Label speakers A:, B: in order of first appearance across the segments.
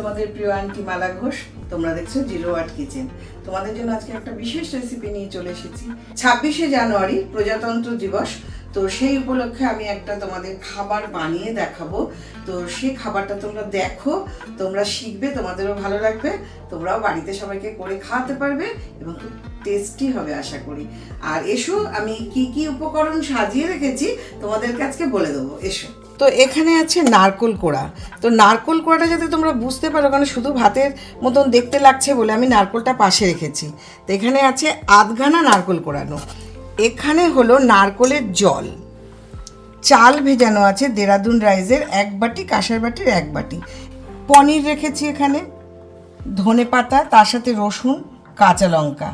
A: তোমাদের প্রিয় আন্টি মালা ঘোষ, তোমরা দেখছ জিরো ওয়াট কিচেন। তোমাদের জন্য আজকে একটা বিশেষ রেসিপি নিয়ে চলে এসেছি। ছাব্বিশে জানুয়ারি, প্রজাতন্ত্র দিবস। তো সেই উপলক্ষে আমি একটা তোমাদের খাবার বানিয়ে দেখাবো। তো সেই খাবারটা তোমরা দেখো, তোমরা শিখবে, তোমাদেরও ভালো লাগবে, তোমরাও বাড়িতে সবাইকে করে খাওয়াতে পারবে এবং খুব টেস্টি হবে আশা করি। আর এসো, আমি কি কি উপকরণ সাজিয়ে রেখেছি তোমাদের আজকে বলে দেবো। এসো। তো এখানে আছে নারকোল কোড়া। তো নারকোল কোড়াটা যাতে তোমরা বুঝতে পারো, কারণ শুধু ভাতের মতন দেখতে লাগছে বলে আমি নারকোলটা পাশে রেখেছি। তো এখানে আছে আধঘানা নারকোল কোড়ানো। এখানে হলো নারকোলের জল। চাল ভেজানো আছে দেরাদুন রাইসের এক বাটি, কাঁসার বাটির এক বাটি। পনির রেখেছি এখানে। ধনে পাতা, তার সাথে রসুন, কাঁচা লঙ্কা।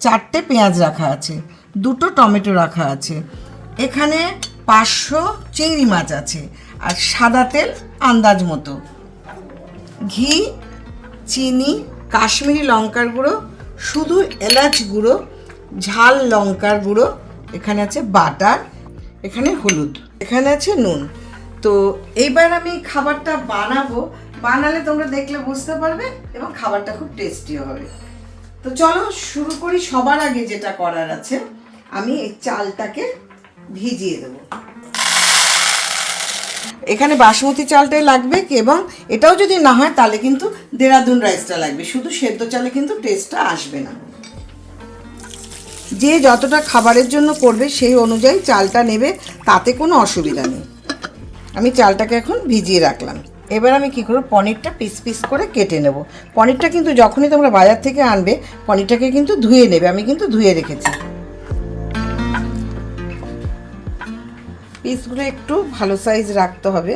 A: চারটে পেঁয়াজ রাখা আছে। দুটো টমেটো রাখা আছে। এখানে পাঁচশো চিংড়ি মাছ আছে আর সাদা তেল আন্দাজ মতো। ঘি, চিনি, কাশ্মীরি লঙ্কার গুঁড়ো, শুধু এলাচ গুঁড়ো, ঝাল লঙ্কার গুঁড়ো, এখানে আছে বাটার, এখানে হলুদ, এখানে আছে নুন। তো এইবার আমি খাবারটা বানাবো। বানালে তোমরা দেখলে বুঝতে পারবে এবং খাবারটা খুব টেস্টিও হবে। তো চলো শুরু করি সবার আগে যেটা করার আছে। আমি এই চালটাকে ভিজিয়ে দেবো। এখানে বাসমতি চালটাই লাগবে এবং এটাও যদি না হয় তাহলে কিন্তু দেরাদুন রাইসটা লাগবে। শুধু সেদ্ধ চালে কিন্তু টেস্টটা আসবে না। যে যতটা খাবারের জন্য করবে সেই অনুযায়ী চালটা নেবে, তাতে কোনো অসুবিধা নেই। আমি চালটাকে এখন ভিজিয়ে রাখলাম। এবার আমি কী করব? পনিরটা পিস পিস করে কেটে নেব। পনিরটা কিন্তু যখনই তোমরা বাজার থেকে আনবে, পনিরটাকে কিন্তু ধুয়ে নেবে। আমি কিন্তু ধুয়ে রেখেছি। পিসগুলো একটু ভালো সাইজ রাখতে হবে।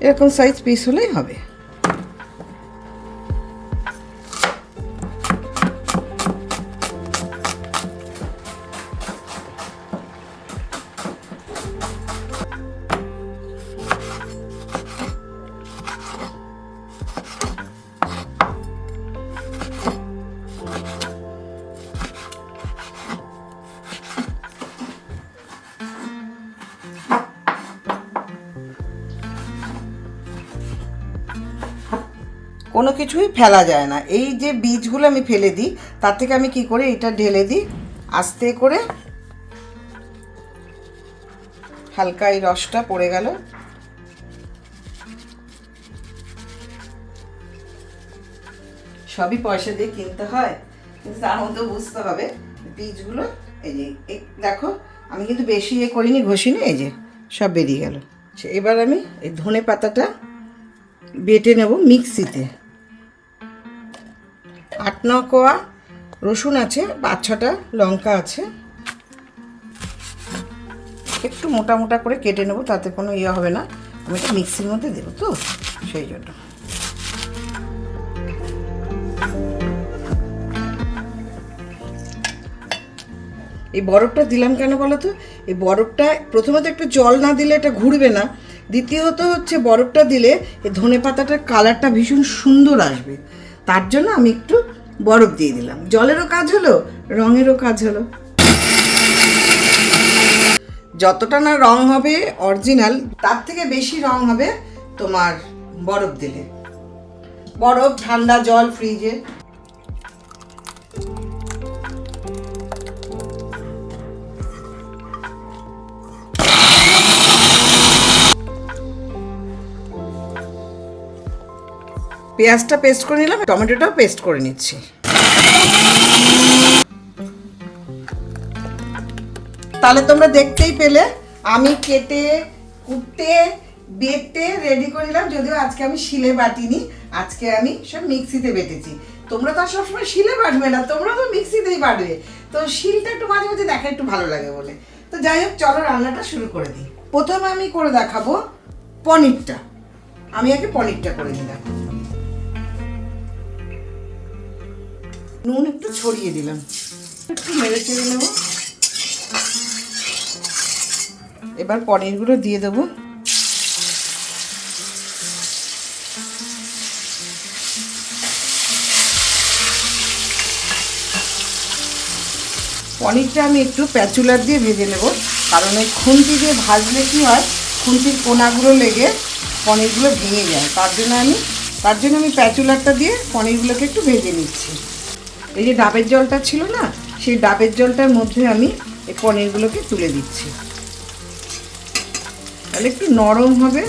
A: এরকম সাইজ পিস হলেই হবে। কোনো কিছুই ফেলা যায় না। এই যে বীজগুলো আমি ফেলে দিই, তার থেকে আমি কি করে, এটা ঢেলে দিই, আস্তে করে হালকা এই রসটা পড়ে গেল। সবই পয়সা দিয়ে কিনতে হয়, কিন্তু তার মধ্যে বুঝতে হবে বীজগুলো, এই যে দেখো, আমি কিন্তু বেশি ইয়ে করিনি, ঘষিনি, এই যে, সব বেরিয়ে গেল। এবার আমি এই ধনে পাতাটা বেটে নেব মিক্সিতে। আট ন কোয়া, রসুন আছে, পাঁচ ছটা লঙ্কা আছে। একটু মোটা মোটা করে কেটে নেব, তাতে কোনো ইয়ে হবে না। আমি এটা মিক্সির মধ্যে দেবো তো, সেই জন্য। এই বরফটা দিলাম কেন বলো তো? এই বরফটা প্রথমত একটু জল না দিলে এটা ঘুরবে না। দ্বিতীয়ত হচ্ছে বরফটা দিলে এই ধনে পাতাটার কালারটা ভীষণ সুন্দর আসবে। তার জন্য আমি একটু বরফ দিয়ে দিলাম। জলেরও কাজ হলো, রঙেরও কাজ হলো। যতটা না রং হবে অরিজিনাল তার থেকে বেশি রং হবে তোমার বরফ দিলে। বরফ, ঠান্ডা জল ফ্রিজে পেঁয়াজটা পেস্ট করে নিলাম, টমেটোটাও পেস্ট করে নিচ্ছি। তাহলে তোমরা দেখতেই পেলে, আমি কেটে, কুটে, বেটে রেডি করে নিলাম, যদিও আজকে আমি শিলে বাটিনি, আজকে আমি সব মিক্সিতে বেটেছি। তোমরা তো আর সবসময় শিলে বাটবে না, তোমরা তো মিক্সিতেই বাটবে। তো শিলটা একটু মাঝে মাঝে দেখা একটু ভালো লাগে বলে। তো যাই হোক, চলো রান্নাটা শুরু করে দিই। প্রথমে আমি করে দেখাবো পনিরটা। আমি আগে পনিরটা করে দিলাম নুন একটু ছড়িয়ে দিলাম। একটু মেরে চেড়ে নেব। এবার পনিরগুলো দিয়ে দেবো। পনিরটা আমি একটু প্যাচুলার দিয়ে ভেজে নেব। কারণ ওই খুন্তি দিয়ে ভাজলে কি হয়, খুন্তির কোনাগুলো লেগে পনিরগুলো ভেঙে যায়। তার জন্য আমি, তার জন্য আমি প্যাচুলারটা দিয়ে পনিরগুলোকে একটু ভেজে নিচ্ছি। এই যে ডাবের জলটা ছিল না, সেই ডাবের জলটার মধ্যে আমি এই পনিরগুলোকে তুলে দিচ্ছি। তাহলে একটু নরম হবে,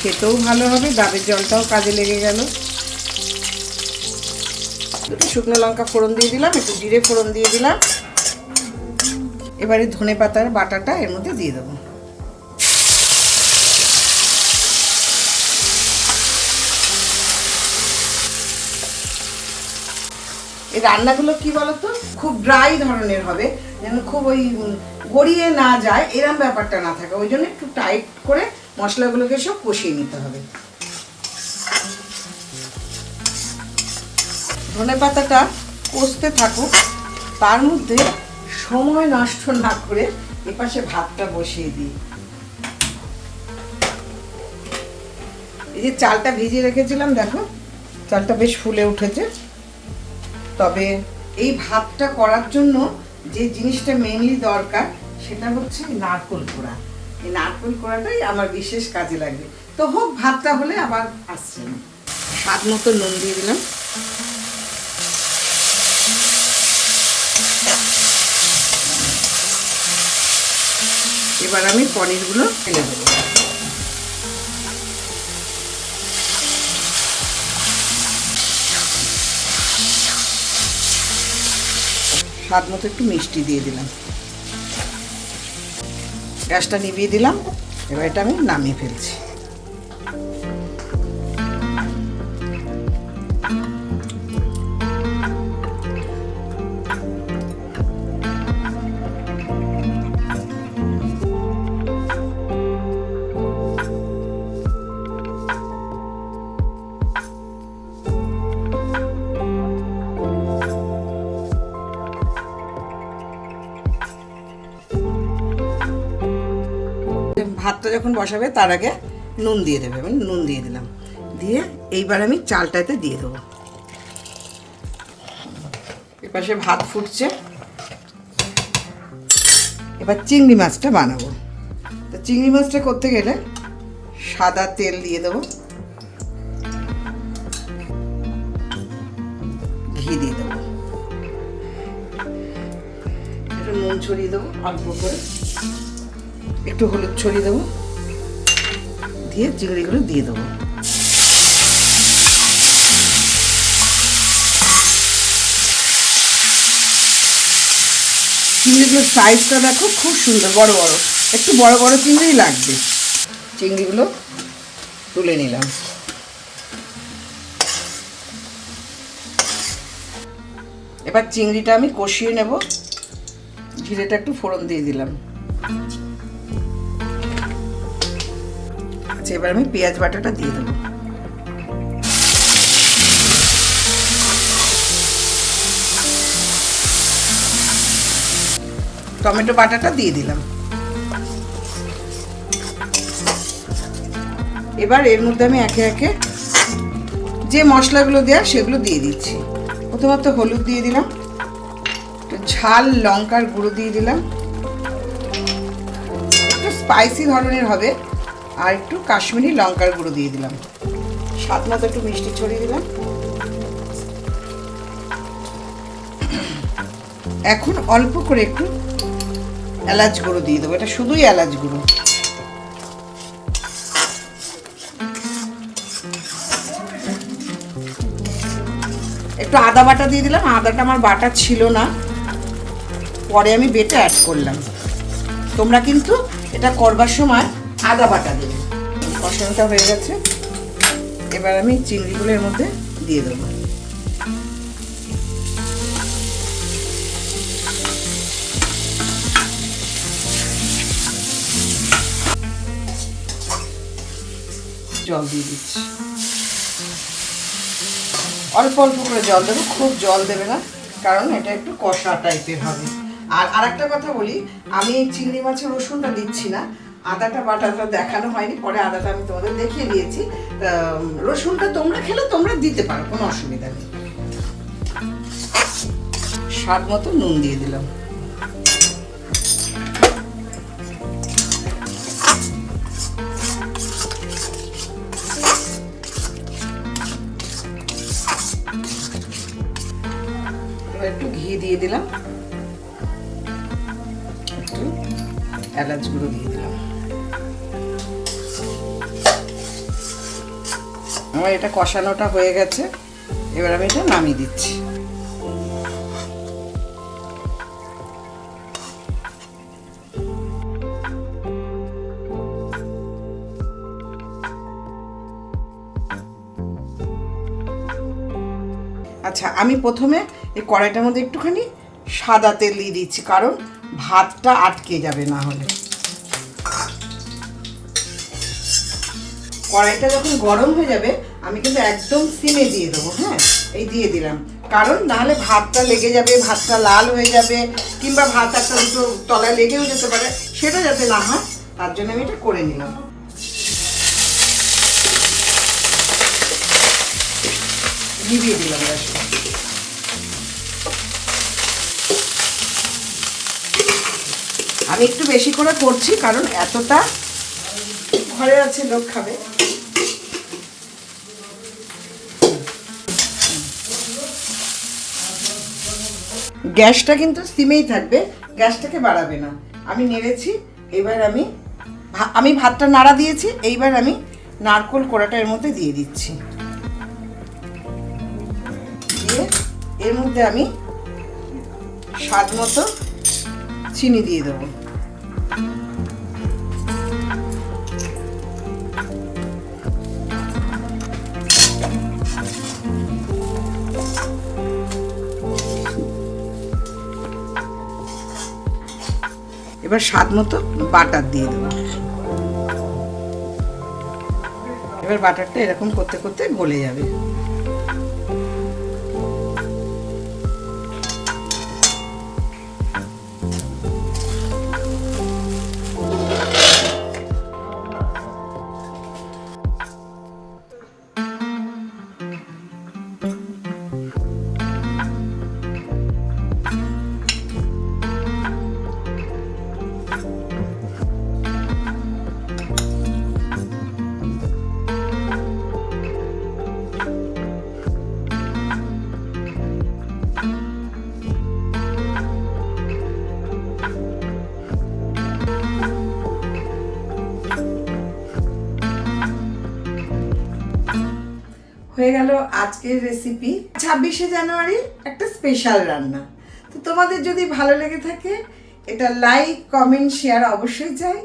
A: খেতেও ভালো হবে, ডাবের জলটাও কাজে লেগে গেল। দুটো শুকনো লঙ্কা ফোড়ন দিয়ে দিলাম, একটু জিরে ফোড়ন দিয়ে দিলাম। এবারে ধনে পাতার বাটাটা এর মধ্যে দিয়ে দেবো। এই রান্নাগুলো কি বলতো? খুব ড্রাই ধরনের হবে, যেন খুব ওই গড়িয়ে না যায়, এরম ব্যাপারটা না থাকে। ওই জন্য একটু টাইট করে মশলাগুলোকে সব কষিয়ে নিতে হবে। ধনে পাতাটা কষতে থাকুক, তার মধ্যে সময় নষ্ট না করে এপাশে ভাতটা বসিয়ে দিই। এই যে চালটা ভিজিয়ে রেখেছিলাম, দেখো, চালটা বেশ ফুলে উঠেছে। তবে এই ভাতটা করার জন্য যে জিনিসটা মেনলি দরকার সেটা হচ্ছে নারকোল কোড়া। এই নারকোল কোড়াটাই আমার বিশেষ কাজে লাগবে। তো হোক ভাতটা হলে আবার আসছে। না স্বাদ মতো নুন দিয়ে দিলাম। এবার আমি পনিরগুলো ফেলে দেবো। স্বাদ মতো একটু মিষ্টি দিয়ে দিলাম। গ্যাসটা নিভিয়ে দিলাম এবার এটা আমি নামিয়ে ফেলছি। ভাতটা যখন বসাবে, তার আগে নুন দিয়ে দেবে। আমি নুন দিয়ে দিলাম। দিয়ে এইবার আমি চালটাতে দিয়ে দেবো। এপাশে ভাত ফুটছে। এবার চিংড়ি মাছটা বানাবো। তো চিংড়ি মাছটা করতে গেলে সাদা তেল দিয়ে দেবো। ঘি দিয়ে দেবো। একটু নুন ছড়িয়ে দেবো, অল্প করে। একটু হলুদ ছড়িয়ে দেবো। দিয়ে চিংড়িগুলো দিয়ে দেবো। চিংড়িগুলোর সাইজটা দেখো, খুব সুন্দর, বড় বড়। একটু বড় বড় চিংড়ি লাগবে। চিংড়িগুলো তুলে নিলাম। এবার চিংড়িটা আমি কষিয়ে নেব। জিরেটা একটু ফোড়ন দিয়ে দিলাম। আচ্ছা এবার আমি পেঁয়াজ বাটাটা দিয়ে দেবো। টমেটো বাটাটা দিয়ে দিলাম। এবার এর মধ্যে আমি একে একে যে মশলাগুলো দেওয়া সেগুলো দিয়ে দিচ্ছি। প্রথমত হলুদ দিয়ে দিলাম, একটু ঝাল লঙ্কার গুঁড়ো দিয়ে দিলাম। একটু স্পাইসি ধরনের হবে। আর একটু কাশ্মীরি লঙ্কার গুঁড়ো দিয়ে দিলাম। স্বাদ মতো একটু মিষ্টি ছড়িয়ে দিলাম। এখন অল্প করে একটু এলাচ গুঁড়ো দিয়ে দেবো। এটা শুধুই এলাচ গুঁড়ো। একটু আদা বাটা দিয়ে দিলাম। আদাটা আমার বাটা ছিল না। পরে আমি বেটে অ্যাড করলাম। তোমরা কিন্তু এটা করবার সময় আদা বাটা দেবে। কষানোটা হয়ে গেছে। এবার আমি চিংড়িগুলো এর মধ্যে দিয়ে দেবো। জল দিয়ে দিচ্ছি। অল্প অল্প করে জল দেবো। খুব জল দেবে না, কারণ এটা একটু কষা টাইপের হবে। আর আরেকটা কথা বলি, আমি চিংড়ি মাছের রসুনটা দিচ্ছি না আদাটা বাটাটা দেখানো হয়নি, পরে আদাটা আমি তোমাদের দেখিয়ে দিয়েছি। রসুনটা তোমরা খেলে, তোমরা দিতে পারো, কোনো অসুবিধা নেই। স্বাদ মতো নুন দিয়ে দিলাম। একটু ঘি দিয়ে দিলাম। একটু এলাচ গুঁড়ো দিয়ে দিলাম। আমার এটা কষানোটা হয়ে গেছে। এবার আমি এটা নামিয়ে দিচ্ছি। আচ্ছা আমি প্রথমে এই কড়াইটার মধ্যে একটুখানি সাদা তেল দিয়ে দিচ্ছি, কারণ ভাতটা আটকে যাবে না হলে। কড়াইটা যখন গরম হয়ে যাবে, আমি কিন্তু একদম সিমে দিয়ে দেবো হ্যাঁ? এই দিয়ে দিলাম। কারণ নাহলে ভাতটা লেগে যাবে, ভাতটা লাল হয়ে যাবে, কিংবা ভাত একটা দুটো তলায় লেগেও যেতে পারে, সেটা যাতে না হয়, তার জন্য আমি এটা করে নিলাম। নিভিয়ে দিলাম আমি একটু বেশি করে করছি, কারণ এতটা ঘরে আছে লোক খাবে। গ্যাসটা কিন্তু সিমেই থাকবে, গ্যাসটাকে বাড়াবে না। আমি নেড়েছি, এবার আমি আমি ভাতটা নাড়া দিয়েছি, এইবার আমি নারকোল কোড়াটা এর মধ্যে দিয়ে দিচ্ছি। দিয়ে এর মধ্যে আমি স্বাদ মতো চিনি দিয়ে দেবো। এবার স্বাদ মতো বাটার দিয়ে দেবো। এবার বাটারটা এরকম করতে করতে গলে যাবে। হয়ে গেল আজকের রেসিপি ছাব্বিশে জানুয়ারি একটা স্পেশাল রান্না। তো তোমাদের যদি ভালো লেগে থাকে, এটা লাইক কমেন্ট শেয়ার অবশ্যই চাই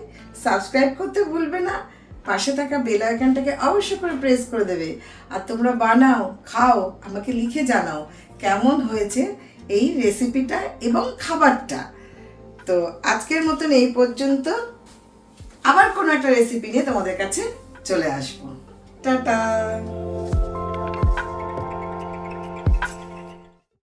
A: সাবস্ক্রাইব করতে ভুলবে না। পাশে থাকা বেল আইকনটাকে অবশ্যই করে প্রেস করে দেবে। আর তোমরা বানাও, খাও, আমাকে লিখে জানাও কেমন হয়েছে এই রেসিপিটা এবং খাবারটা। তো আজকের মতন এই পর্যন্ত। আবার কোনো একটা রেসিপি নিয়ে তোমাদের কাছে চলে আসব। টাটা!